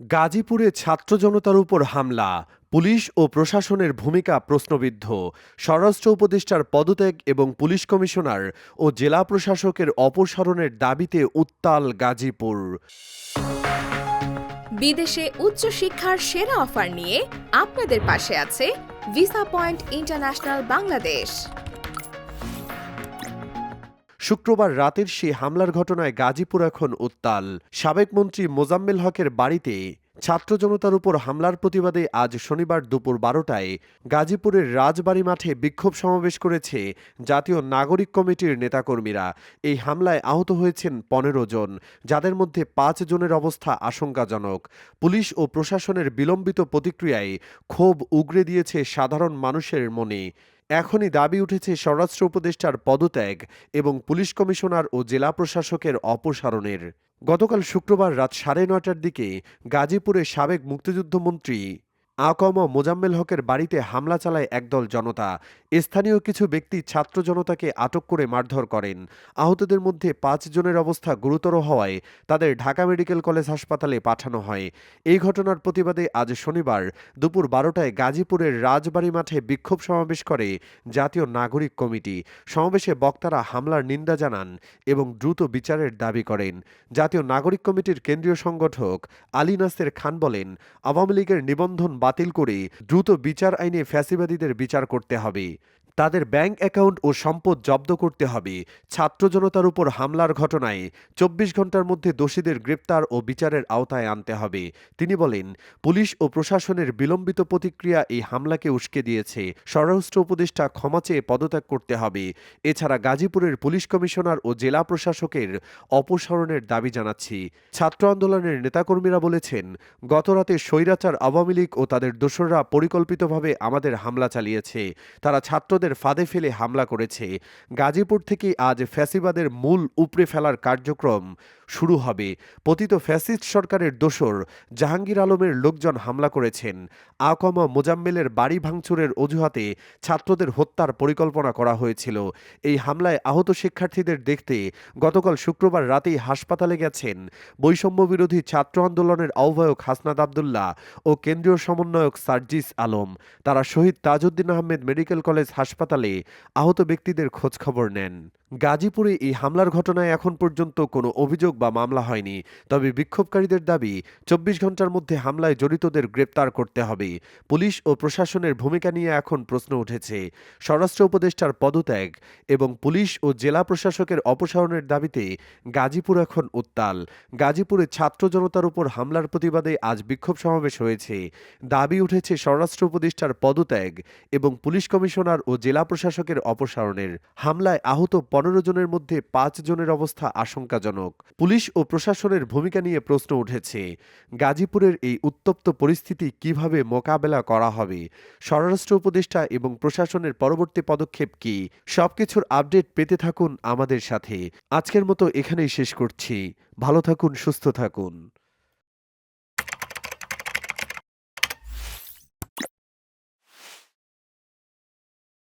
গাজীপুরে ছাত্র জনতার উপর হামলা, পুলিশ ও প্রশাসনের ভূমিকা প্রশ্নবিদ্ধ। স্বরাষ্ট্র উপদেষ্টার পদত্যাগ এবং পুলিশ কমিশনার ও জেলা প্রশাসকের অপসারণের দাবিতে উত্তাল গাজীপুর। বিদেশে উচ্চশিক্ষার সেরা অফার নিয়ে আপনাদের পাশে আছে ভিসা পয়েন্ট ইন্টারন্যাশনাল বাংলাদেশ শুক্রবার রাতের সেই হামলার ঘটনায় গাজীপুর এখন উত্তাল। সাবেক মন্ত্রী মোজাম্মেল হকের বাড়িতে ছাত্র জনতার উপর হামলার প্রতিবাদে আজ শনিবার দুপুর বারোটায় গাজীপুরের রাজবাড়ী মাঠে বিক্ষোভ সমাবেশ করেছে জাতীয় নাগরিক কমিটির নেতাকর্মীরা। এই হামলায় আহত হয়েছেন পনেরো জন, যাদের মধ্যে পাঁচ জনের অবস্থা আশঙ্কাজনক। পুলিশ ও প্রশাসনের বিলম্বিত প্রতিক্রিয়ায় ক্ষোভ উগরে দিয়েছে সাধারণ মানুষের মনে। এখনই দাবি উঠেছে স্বরাষ্ট্র উপদেষ্টার পদত্যাগ এবং পুলিশ কমিশনার ও জেলা প্রশাসকের অপসারণের। গতকাল শুক্রবার রাত সাড়ে নটার দিকে গাজীপুরে সাবেক মুক্তিযুদ্ধমন্ত্রী আকম মোজাম্মেল হকের বাড়িতে হামলা চালায় একদল জনতা। স্থানীয় কিছু ব্যক্তি ছাত্র জনতাকে আটক করে মারধর করেন। আহতদের মধ্যে পাঁচ জনের অবস্থা গুরুতর হওয়ায় তাদের ঢাকা মেডিকেল কলেজ হাসপাতালে পাঠানো হয়। এই ঘটনার প্রতিবাদে আজ শনিবার দুপুর বারোটায় গাজীপুরের রাজবাড়ী মাঠে বিক্ষোভ সমাবেশ করে জাতীয় নাগরিক কমিটি। সমাবেশে বক্তারা হামলার নিন্দা জানান এবং দ্রুত বিচারের দাবি করেন। জাতীয় নাগরিক কমিটির কেন্দ্রীয় সংগঠক আলী নাসের খান বলেন, আওয়ামী লীগের নিবন্ধন বাতিল করে দ্রুত বিচার আইনে ফ্যাসিবাদীদের বিচার করতে হবে। তাদের ব্যাংক অ্যাকাউন্ট ও সম্পদ জব্দ করতে হবে। ছাত্র জনতার উপর হামলার ঘটনায় চব্বিশ ঘণ্টার মধ্যে দোষীদের গ্রেপ্তার ও বিচারের আওতায় আনতে হবে। তিনি বলেন, পুলিশ ও প্রশাসনের বিলম্বিত প্রতিক্রিয়া এই হামলাকে উস্কে দিয়েছে। স্বরাষ্ট্র উপদেষ্টা ক্ষমা চেয়ে পদত্যাগ করতে হবে। এছাড়া গাজীপুরের পুলিশ কমিশনার ও জেলা প্রশাসকের অপসারণের দাবি জানাচ্ছি। ছাত্র আন্দোলনের নেতাকর্মীরা বলেছেন, গতরাতে স্বৈরাচার আওয়ামী লীগ ও তাদের দোসররা পরিকল্পিতভাবে আমাদের হামলা চালিয়েছে। তারা ছাত্রদের ফাঁদে ফেলে হামলা করেছে। গাজীপুর থেকে আজ ফ্যাসিবাদের মূল উপড়ে ফেলার কার্যক্রম। শুরু হবে। পতিত ফ্যাসিস্ট সরকারের দোসর জাহাঙ্গীর আলমের লোকজন হামলা করেছেন। আকমা মোজাম্মেলের বাড়ি ভাঙচুরের অজুহাতে ছাত্রদের হত্যার পরিকল্পনা করা হয়েছিল। এই হামলায় আহত শিক্ষার্থীদের দেখতে গতকাল শুক্রবার রাতেই হাসপাতালে গেছেন বৈষম্য বিরোধী ছাত্র আন্দোলনের আহ্বায়ক হাসনাদ আবদুল্লাহ ও কেন্দ্রীয় সমন্বয়ক সার্জিস আলম। তারা শহীদ তাজউদ্দিন আহমেদ মেডিকেল কলেজ হাসপাতালে আহত ব্যক্তিদের খোঁজখবর নেন। গাজীপুরে এই হামলার ঘটনায় এখন পর্যন্ত কোনো অভিযোগ বা মামলা হয়নি। তবে বিক্ষোভকারীদের দাবি, চব্বিশ ঘণ্টার মধ্যে হামলায় জড়িতদের গ্রেপ্তার করতে হবে। পুলিশ ও প্রশাসনের ভূমিকা নিয়ে এখন প্রশ্ন উঠেছে। স্বরাষ্ট্র উপদেষ্টার পদত্যাগ এবং পুলিশ ও জেলা প্রশাসকের অপসারণের দাবিতে গাজীপুর এখন উত্তাল। গাজীপুরে ছাত্র জনতার উপর হামলার প্রতিবাদে আজ বিক্ষোভ সমাবেশ হয়েছে। দাবি উঠেছে স্বরাষ্ট্র উপদেষ্টার পদত্যাগ এবং পুলিশ কমিশনার ও জেলা প্রশাসকের অপসারণের। হামলায় আহত পনেরো জনের মধ্যে পাঁচ জনের অবস্থা আশঙ্কাজনক। পুলিশ ও প্রশাসনের ভূমিকা নিয়ে প্রশ্ন উঠেছে, গাজীপুরের এই উত্তপ্ত পরিস্থিতি কীভাবে মোকাবেলা করা হবে? স্বরাষ্ট্র উপদেষ্টা এবং প্রশাসনের পরবর্তী পদক্ষেপ কি? সবকিছুর আপডেট পেতে থাকুন আমাদের সাথে। আজকের মতো এখানেই শেষ করছি। ভালো থাকুন, সুস্থ থাকুন।